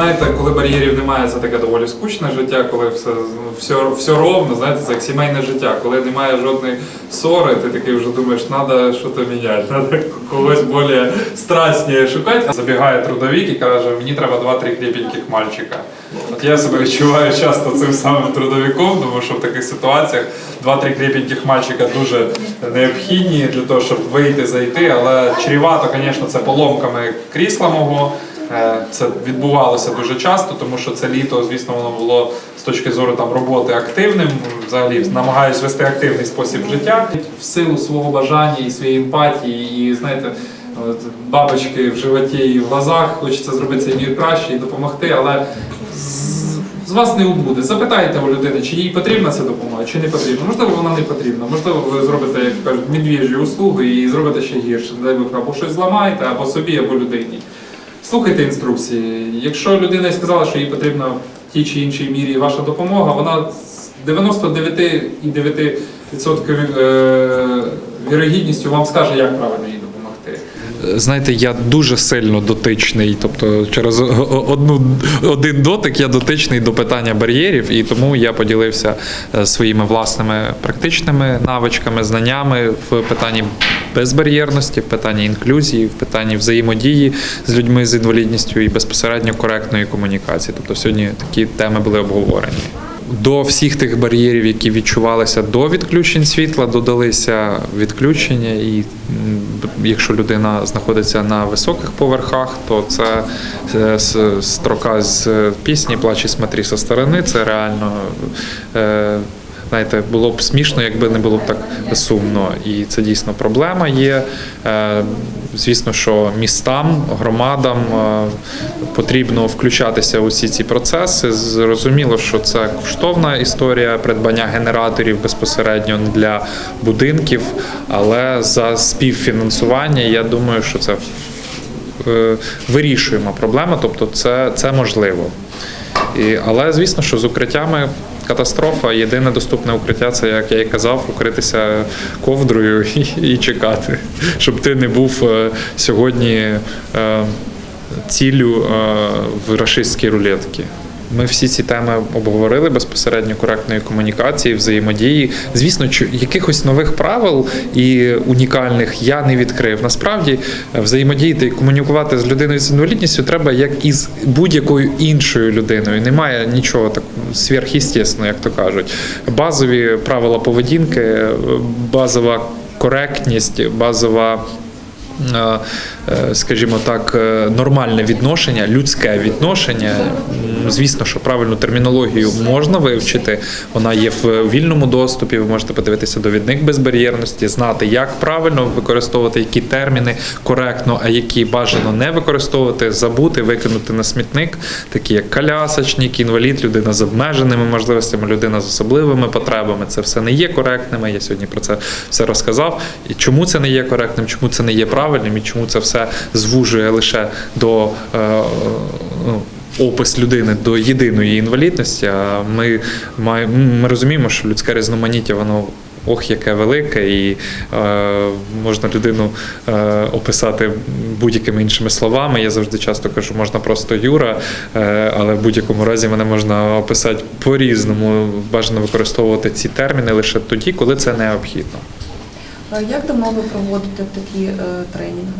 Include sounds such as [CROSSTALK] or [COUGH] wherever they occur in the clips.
знаєте, коли бар'єрів немає, це таке доволі скучне життя, коли все, все, все ровно, знаєте, це як сімейне життя. Коли немає жодної ссори, ти такий вже думаєш, треба щось міняти, [LAUGHS] треба когось більш страстніше шукати. Забігає трудовік і каже, мені треба два-три крепеньких мальчика. От я себе відчуваю часто цим самим трудовиком, тому що в таких ситуаціях два-три крепеньких мальчика дуже необхідні для того, щоб вийти, зайти, але чрівато, звісно, це поломками крісла мого. Е, Це відбувалося дуже часто, тому що це літо, звісно, воно було з точки зору там роботи активним. Взагалі намагаюсь вести активний спосіб життя в силу свого бажання і своєї емпатії, і знаєте, бабочки в животі і в глазах. Хочеться зробити цей мір краще і допомогти, але з- вас не убуде. Запитайте у людини, чи їй потрібна ця допомога, чи не потрібна. Можливо, вона не потрібна. Можливо, ви зробите, як кажуть, медвіжі услуги і зробите ще гірше. Дай Бог, або щось зламаєте, або собі, або людині. Слухайте інструкції. Якщо людина сказала, що їй потрібна в тій чи іншій мірі ваша допомога, вона з 99,9% е, вірогідністю вам скаже, як правильно допомогти. Знаєте, я дуже сильно дотичний, тобто через одну один дотик я дотичний до питання бар'єрів, і тому я поділився е, своїми власними практичними навичками, знаннями в питанні безбар'єрності, в питанні інклюзії, в питанні взаємодії з людьми з інвалідністю і безпосередньо коректної комунікації. Тобто сьогодні такі теми були обговорені. До всіх тих бар'єрів, які відчувалися до відключень світла, додалися відключення, і якщо людина знаходиться на високих поверхах, то це е, строка з пісні Плач і смотри со сторони. Це реально. е, Знаєте, було б смішно, якби не було б так сумно. І це дійсно проблема є. Звісно, що містам, громадам е, потрібно включатися у всі ці процеси. Зрозуміло, що це коштовна історія придбання генераторів безпосередньо для будинків, але за співфінансування я думаю, що це е, вирішуємо проблема, тобто це, це можливо. І, але звісно, що з укриттями катастрофа. Єдине доступне укриття це, як я і казав, укритися ковдрою [LAUGHS] і, і чекати, щоб ти не був е, сьогодні е, ціллю е, в рашистській рулетці. Ми всі ці теми обговорили безпосередньо коректної комунікації, взаємодії. Звісно, якихось нових правил і унікальних я не відкрив. Насправді е, взаємодіяти і комунікувати з людиною з інвалідністю треба як із будь-якою іншою людиною. Немає нічого так сверхъестественного, як то кажуть. Базові правила поведінки, е, базова коректність, базова. е, Скажімо так, нормальне відношення, людське відношення. Звісно, що правильну термінологію можна вивчити. Вона є в вільному доступі. Ви можете подивитися довідник безбар'єрності, знати, як правильно використовувати які терміни коректно, а які бажано не використовувати, забути, викинути на смітник, такі як колясочник, інвалід, людина з обмеженими можливостями, людина з особливими потребами. Це все не є коректними. Я сьогодні про це все розказав. І чому це не є коректним, чому це не є правильним, і чому це все звужує лише до. Е, ну, Опис людини до єдиної інвалідності. А ми ми розуміємо, що людське різноманіття воно ох, яке велике, і е, можна людину е, описати будь-якими іншими словами. Я завжди часто кажу, можна просто Юра, е, але в будь-якому разі мене можна описати по-різному. Бажано використовувати ці терміни лише тоді, коли це необхідно. Е, Як давно ви проводите такі е, тренінги?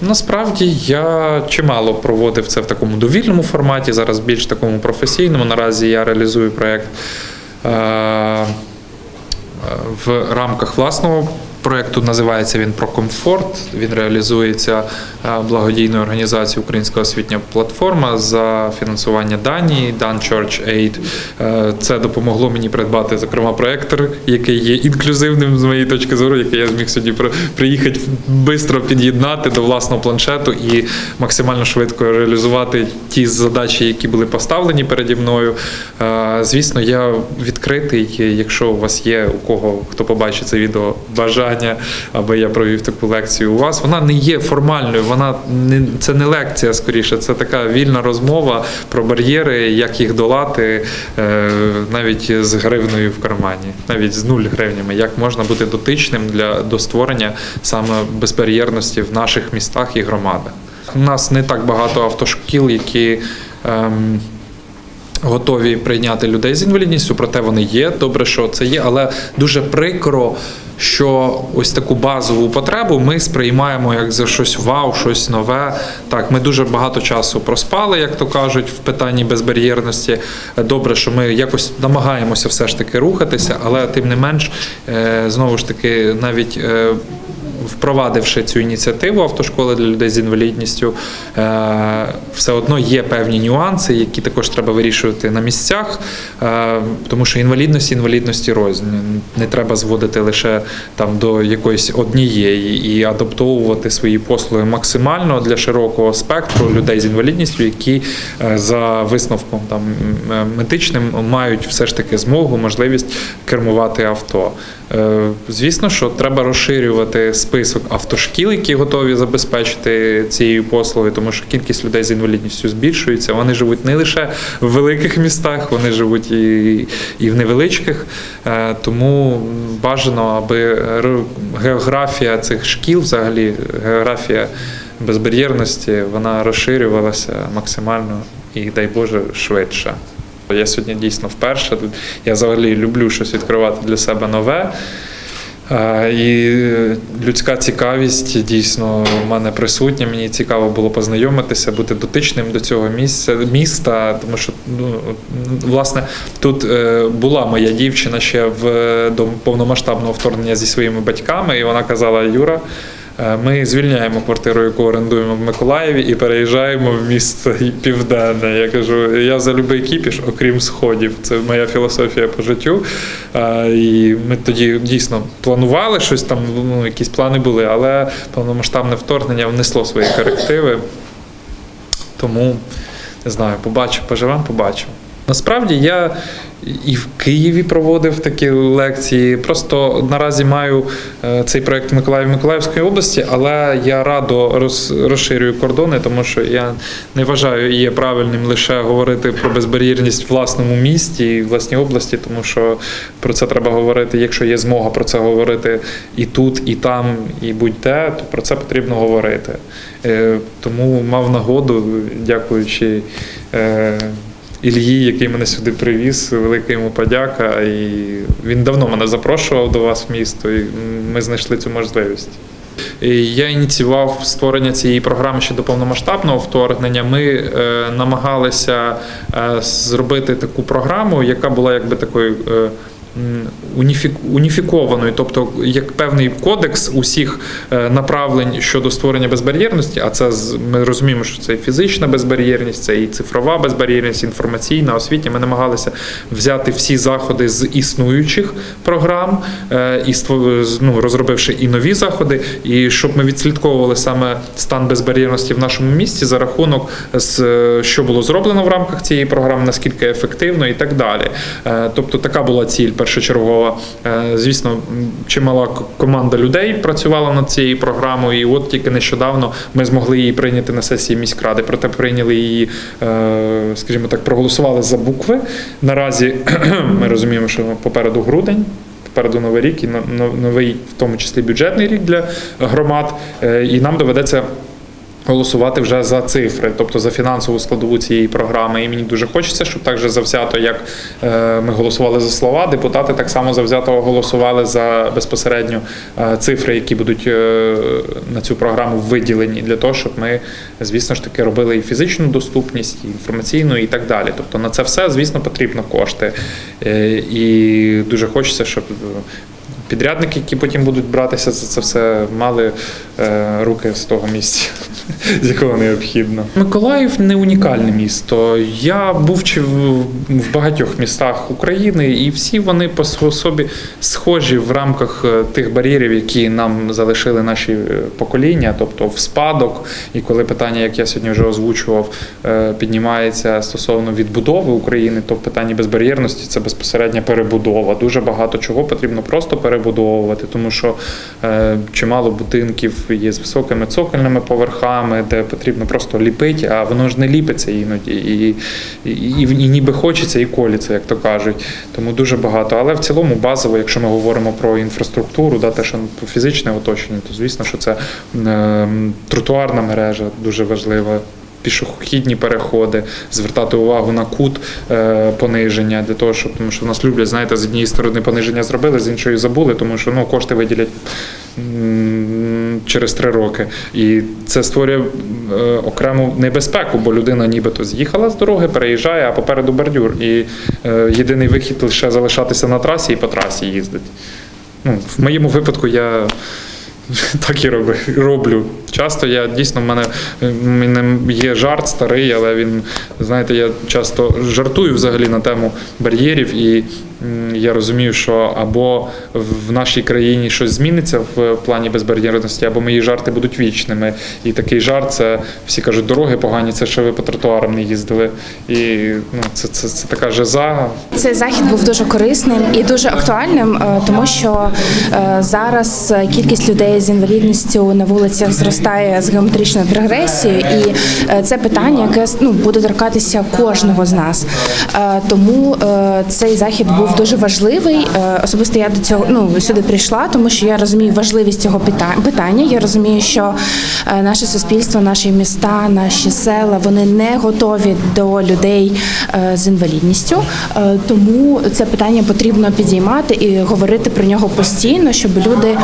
Насправді я чимало проводив це в такому довільному форматі, зараз більш такому професійному. Наразі я реалізую проєкт е, в рамках власного проєкту. Називається він про комфорт. Він реалізується е, благодійною організацією Українська освітня платформа за фінансування Данії Dan Church Aid. Це допомогло мені придбати, зокрема, проектор, який є інклюзивним з моєї точки зору, який я зміг при- приїхати швидко під'єднати до власного планшету і максимально швидко реалізувати ті задачі, які були поставлені переді мною. Е, Звісно, я відкритий. Якщо у вас є у кого хто побачить це відео бажання, аби я провів таку лекцію у вас, вона не є формальною, вона не це не лекція скоріше, це така вільна розмова про бар'єри, як їх долати, е, навіть з гривною в кармані, навіть з нуль гривнями, як можна бути дотичним для до створення саме безбар'єрності в наших містах і громадах. У нас не так багато автошкіл, які ем, готові прийняти людей з інвалідністю, проте вони є. Добре, що це є, але дуже прикро, що ось таку базову потребу ми сприймаємо як за щось вау, щось нове. Так, ми дуже багато часу проспали, як то кажуть, в питанні безбар'єрності. Добре, що ми якось намагаємося все ж таки рухатися, але тим не менш, е, знову ж таки, навіть. Впровадивши цю ініціативу автошколи для людей з інвалідністю, е, все одно є певні нюанси, які також треба вирішувати на місцях, е, тому що інвалідності інвалідності рознь. Не треба зводити лише там до якоїсь однієї і адаптовувати свої послуги максимально для широкого спектру людей з інвалідністю, які е, за висновком там медичним мають все ж таки змогу, можливість кермувати авто. Звісно, що треба розширювати список автошкіл, які готові забезпечити цією послугою, тому що кількість людей з інвалідністю збільшується. Вони живуть не лише в великих містах, вони живуть і, і в невеличких. Е, Тому бажано, аби географія цих шкіл, взагалі географія безбар'єрності, вона розширювалася максимально і, дай Боже, швидше. Я сьогодні дійсно вперше. Я взагалі люблю щось відкривати для себе нове. Е, І людська цікавість дійсно в мене присутня. Мені цікаво було познайомитися, бути дотичним до цього місця міста. Тому що ну власне тут е, була моя дівчина ще в до повномасштабного вторгнення зі своїми батьками, і вона казала: Юра. Е, Ми звільняємо квартиру, яку орендуємо в Миколаєві, і переїжджаємо в місто південне. Я кажу, я за любий кіпіш, окрім сходів. Це моя філософія по життю. Е, І ми тоді дійсно планували щось там, ну, якісь плани були, але повномасштабне вторгнення внесло свої корективи. Тому не знаю, побачу, поживемо, побачимо. Насправді я і в Києві проводив такі лекції. Просто наразі маю е, цей проект в Миколаїві Миколаївської області, але я радо роз- розширюю кордони, тому що я не вважаю є правильним лише говорити про безбар'єрність в власному місті і власній області, тому що про це треба говорити. Якщо є змога про це говорити і тут, і там, і будь-де, то про це потрібно говорити. Е, Тому мав нагоду, дякуючи. Е, Ільї, який мене сюди привіз, велика йому подяка. І він давно мене запрошував до вас в місто, і ми знайшли цю можливість. Я ініціював створення цієї програми ще до повномасштабного вторгнення. Ми е, намагалися е, зробити таку програму, яка була якби такою. Уніфік- уніфікованою, тобто як певний кодекс усіх е, направлень щодо створення безбар'єрності, а це ми розуміємо, що це і фізична безбар'єрність, це і цифрова безбар'єрність, інформаційна, освітня. Ми намагалися взяти всі заходи з існуючих програм е, і ну, розробивши і нові заходи, і щоб ми відслідковували саме стан безбар'єрності в нашому місті за рахунок е, що було зроблено в рамках цієї програми, наскільки ефективно і так далі. Тобто така була ціль першочергова. Е, Звісно, чимала команда людей працювала над цією програмою, і от тільки нещодавно ми змогли її прийняти на сесії міськради. Проте прийняли її, е, скажімо так, проголосували за букви. Наразі [CLEARS THROAT] ми розуміємо, що попереду грудень. Попереду новий рік і но- но- новий, в тому числі бюджетний рік для громад, Е, і нам доведеться голосувати вже за цифри, тобто за фінансову складову цієї програми. І мені дуже хочеться, щоб так же завзято, як е, ми голосували за слова, депутати так само завзято голосували за безпосередньо е, цифри, які будуть е, на цю програму виділені, для того, щоб ми, звісно ж таки, робили і фізичну доступність, і інформаційну, і так далі. Тобто на це все, звісно, потрібно кошти. І дуже хочеться, щоб підрядники, які потім будуть братися за це все, мали е, руки з того місця, [LAUGHS] з якого необхідно. Миколаїв не унікальне місто. Я був чи в, багатьох містах України, і всі вони по собі схожі в рамках е, тих бар'єрів, які нам залишили наші е, покоління, тобто в спадок. І коли питання, як я сьогодні вже озвучував, піднімається стосовно відбудови України, то в питанні безбар'єрності це безпосередня перебудова. Дуже багато чого потрібно просто перебудовувати, тому що е, чимало будинків є з високими цокольними поверхами, де потрібно просто ліпити, а воно ж не ліпиться іноді. І, і, і, і ніби хочеться, і коліться, як то кажуть. Тому дуже багато. Але в цілому базово, якщо ми говоримо про інфраструктуру, да, те, що фізичне оточення, то звісно, що це е, тротуарна мережа дуже важлива. Пішохідні переходи, звертати увагу на кут е, пониження для того, щоб тому що нас люблять, знаєте, з однієї сторони пониження зробили, з іншої забули, тому що ну кошти виділять через три роки. І це створює е, окрему небезпеку, бо людина нібито з'їхала з дороги, переїжджає, а попереду бордюр. І е, єдиний вихід лише залишатися на трасі і по трасі їздити. Ну, в моєму випадку я [LAUGHS] так і роби, роблю. Часто я дійсно в мене, в мене є жарт старий, але він, знаєте, я часто жартую взагалі на тему бар'єрів, і я розумію, що або в нашій країні щось зміниться в плані безбар'єрності, або мої жарти будуть вічними. І такий жарт це всі кажуть, дороги погані, це що ви по тротуарам не їздили. І ну, це, це, це така жиза. Цей захід був дуже корисним і дуже актуальним, е, тому що е, зараз е, кількість людей з інвалідністю на вулицях зростає з геометричною прогресією, і е, це питання, яке ну, буде торкатися кожного з нас. Е, Тому е, цей захід був дуже важливий. Особисто я до цього ну сюди прийшла, тому що я розумію важливість цього питання. Я розумію, що наше суспільство, наші міста, наші села вони не готові до людей з інвалідністю. Тому це питання потрібно підіймати і говорити про нього постійно, щоб люди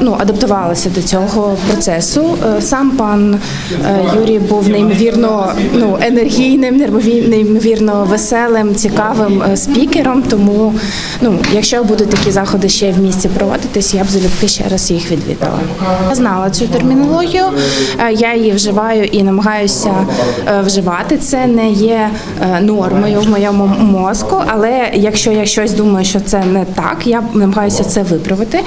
ну, адаптувалися до цього процесу. Е, Сам пан е, Юрій був неймовірно ну, енергійним, неймові- неймовірно веселим, цікавим е, спікером. Тому, ну, якщо будуть такі заходи ще в місті проводитись, я б залюбки ще раз їх відвідала. Я знала цю термінологію, я її вживаю і намагаюся вживати. Це не є нормою в моєму мозку, але якщо я щось думаю, що це не так, я намагаюся це виправити.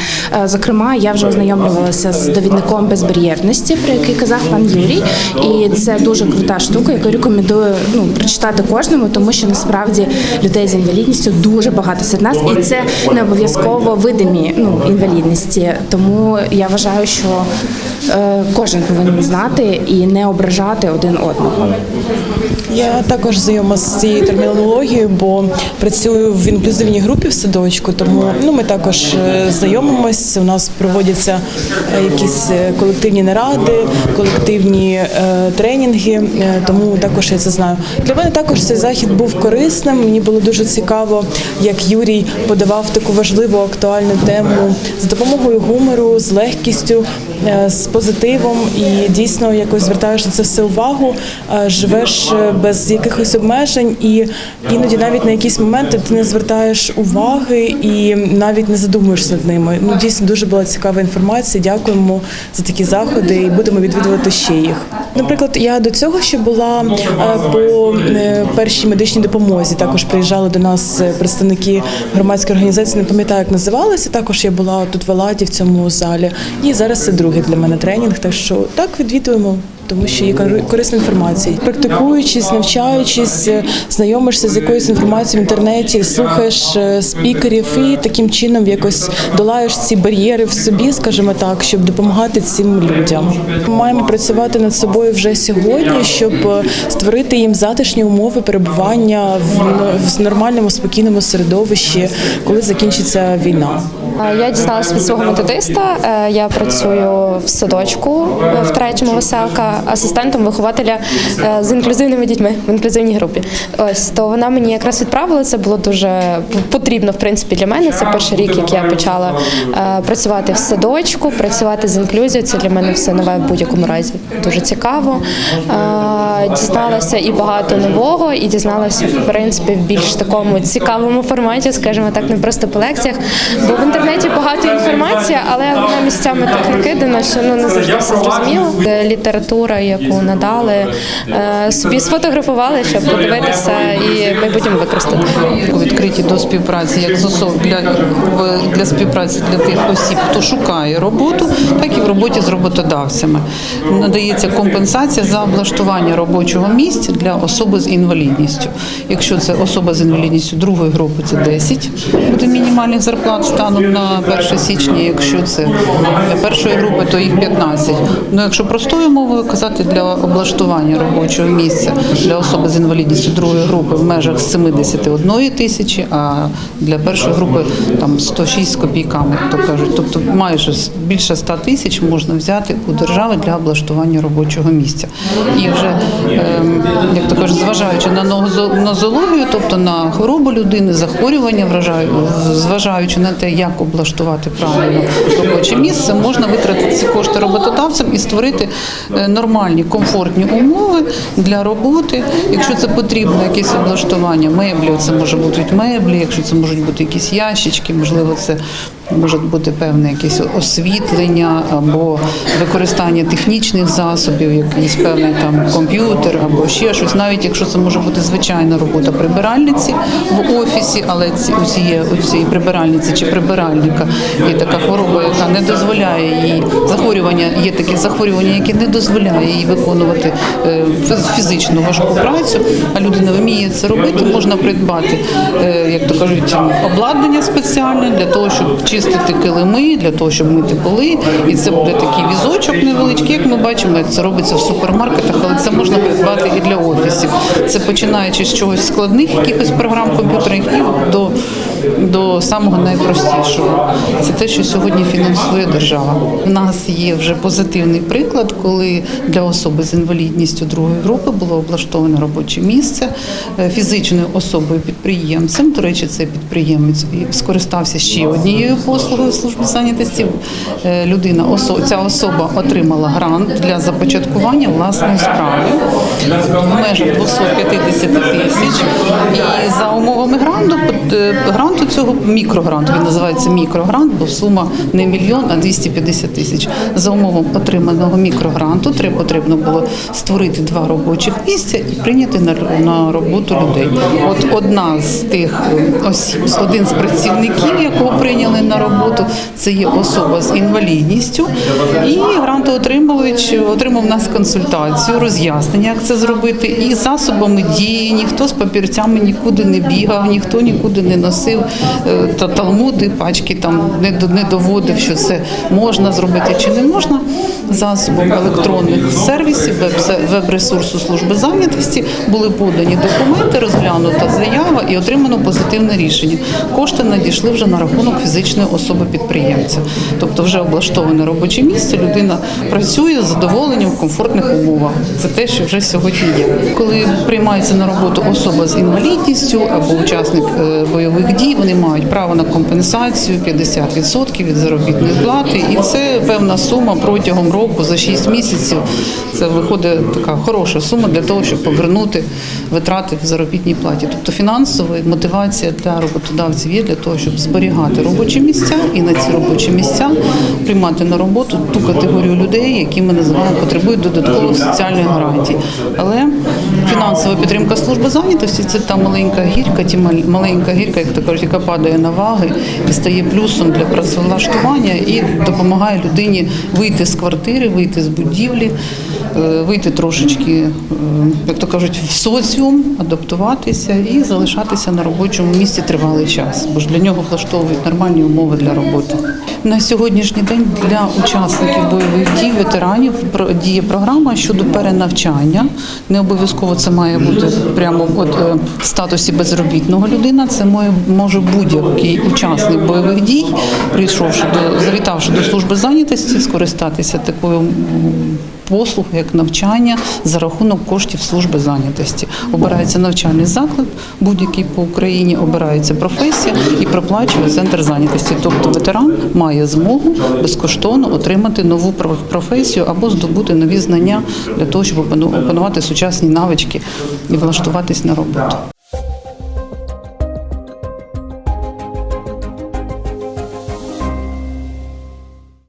Зокрема, я вже ознайомлювалася з довідником безбар'єрності, про який казав пан Юрій, і це дуже крута штука, яку рекомендую ну прочитати кожному, тому що насправді людей з інвалідністю дуже багато серед нас, і це не обов'язково видимі ну інвалідності. Тому я вважаю, що е, кожен повинен знати і не ображати один одного. Я також знайома з цією термінологією, бо працюю в інклюзивній групі в садочку, тому ну ми також е, знайомимось. У нас проводяться е, якісь е, колективні наради, колективні е, тренінги. Тому також я це знаю. Для мене також цей захід був корисним. Мені було дуже цікаво, як Юрій подавав таку важливу актуальну тему з допомогою гумору, з легкістю, з позитивом і дійсно якось звертаєш на це все увагу, живеш без якихось обмежень, і іноді навіть на якісь моменти ти не звертаєш уваги і навіть не задумуєшся над ними. Ну дійсно дуже була цікава інформація. Дякуємо за такі заходи і будемо відвідувати ще їх. Наприклад, я до цього ще була е, по е, першій медичній допомозі. Також приїжджали до нас е, представники громадської організації. Не пам'ятаю, як називалися. Також я була тут в Еладі в цьому залі. І зараз це другий для мене тренінг. Так що так відвідуємо. Тому що є кор- корисна інформація. Практикуючись, навчаючись, е, знайомишся з якоюсь інформацією в інтернеті, слухаєш е, спікерів і таким чином якось долаєш ці бар'єри в собі, скажімо так, щоб допомагати цим людям. Ми маємо працювати над собою вже сьогодні, щоб е, створити їм затишні умови перебування в, нормальному спокійному середовищі, коли закінчиться війна. Я дізналася від свого методиста. Я працюю в садочку в третьому веселка асистентом вихователя е, з інклюзивними дітьми в інклюзивній групі. Ось то вона мені якраз відправила. Це було дуже потрібно в принципі для мене. Це перший рік, як я почала е, працювати в садочку, працювати з інклюзією. Це для мене все нове в будь-якому разі. Дуже цікаво. Е, Дізналася і багато нового, і дізналася в принципі в більш такому цікавому форматі, скажімо так, не просто по лекціях. Бо в інтернеті багато інформації, але вона місцями так накидана, що ну не завжди все зрозуміло. Е, Література, яку надали, е, собі сфотографували, щоб подивитися і в майбутньому використати. відкриті до співпраці як з особ для, для співпраці для тих осіб, хто шукає роботу, так і в роботі з роботодавцями. Надається компенсація за облаштування робочого місця для особи з інвалідністю. Якщо це особа з інвалідністю другої групи, це 10 буде мінімальних зарплат станом на 1 січня. Якщо це першої групи, то їх 15. Ну якщо простою мовою сказати, для облаштування робочого місця для особи з інвалідністю другої групи в межах 71 тисячі, а для першої групи там 106 з копійками, то кажуть. Тобто майже більше 100 тисяч можна взяти у держави для облаштування робочого місця. І вже, ем, як то кажуть, зважаючи на нозо- нозологію, тобто на хворобу людини, захворювання, зважаючи на те, як облаштувати правильно робоче місце, можна витратити ці кошти роботодавцям і створити е, нормальні, комфортні умови для роботи. Якщо це потрібно, якесь облаштування, меблі, це може бути меблі, якщо це можуть бути якісь ящички, можливо, це може бути певне якесь освітлення або використання технічних засобів, якийсь певний там комп'ютер або ще щось, навіть якщо це може бути звичайна робота прибиральниці в офісі, але ці у цієї прибиральниці чи прибиральника є така хвороба, яка не дозволяє їй захворювання. Є такі захворювання, які не дозволяє їй виконувати е, фізичну важку працю, а людина вміє це робити. Можна придбати, е, як то кажуть, обладнання спеціальне для того, щоб чистити килими, для того, щоб мити поли. І це буде такий візочок невеличкий, як ми бачимо, це робиться в супермаркетах, але це можна придбати і для офісів. Це починаючи з чогось складних, якихось програм комп'ютерних і до, до самого найпростішого. Це те, що сьогодні фінансує держава. У нас є вже позитивний приклад, коли для особи з інвалідністю другої групи було облаштоване робоче місце е, фізичною особою підприємцем. До речі, цей підприємець скористався ще однією послугою служби зайнятості. Е, Людина ця особа отримала грант для започаткування власної справи в межах 250 тисяч. І за умовами гранту е, гранту цього мікрогранту він називається мікрогрант, бо сума не мільйон, а 250 тисяч. За умовами отриманого мікрогранту потрібно було створити два робочих місця і прийняти на, роботу людей. От одна з тих е, осіб, один з працівників, якого прийняли на роботу, це є особа з інвалідністю. І грантоотримувач отримав нас консультацію, роз'яснення, як це зробити, і засобами дії. Ніхто з папірцями нікуди не бігав, ніхто нікуди не носив та талмуди, пачки там не, не доводив, що це можна зробити чи не можна. Засобом електронних сервісів, веб- веб-ресурсу служби зайнятості були подані документи, розглянута заява і отримано позитивне рішення. Кошти надійшли вже на рахунок фізичної особи підприємця. Тобто вже облаштоване робоче місце, людина працює з задоволенням в комфортних умовах. Це те, що вже сьогодні є. Коли приймається на роботу особа з інвалідністю або учасник е, бойових дій, вони мають право на компенсацію 50% від заробітної плати, і це певна сума протягом року за 6 місяців. Це виходить така хороша сума для того, щоб повернути витрати в заробітній платі. Тобто фінансова мотивація для роботодавців є для того, щоб зберігати робочі місця і на ці робочі місця приймати на роботу ту категорію людей, які ми називаємо потребують додаткових соціальних гарантій. Але фінансова підтримка служби зайнятості це та маленька гірка, ті маленька гірка, як то кажуть, яка падає на ваги і стає плюсом для працевлаштування і допомагає людині вийти з квартири, вийти з будівлі, е, вийти трошечки, е, як то кажуть, в соціум, адаптуватися і залишатися на робочому місці тривалий час, бо ж для нього влаштовують нормальні умови для роботи. На сьогоднішній день для учасників бойових дій, ветеранів діє програма щодо перенавчання. Не обов'язково це має бути прямо е, в статусі безробітного людина. Це може будь-який учасник бойових дій, прийшовши до завітавши до служби зайнятості, скористатися такою послуг, як навчання за рахунок коштів служби зайнятості. Обирається навчальний заклад, будь-який по Україні, обирається професія і проплачує центр зайнятості. Тобто ветеран має змогу безкоштовно отримати нову про- професію або здобути нові знання для того, щоб опанувати сучасні навички і влаштуватись на роботу.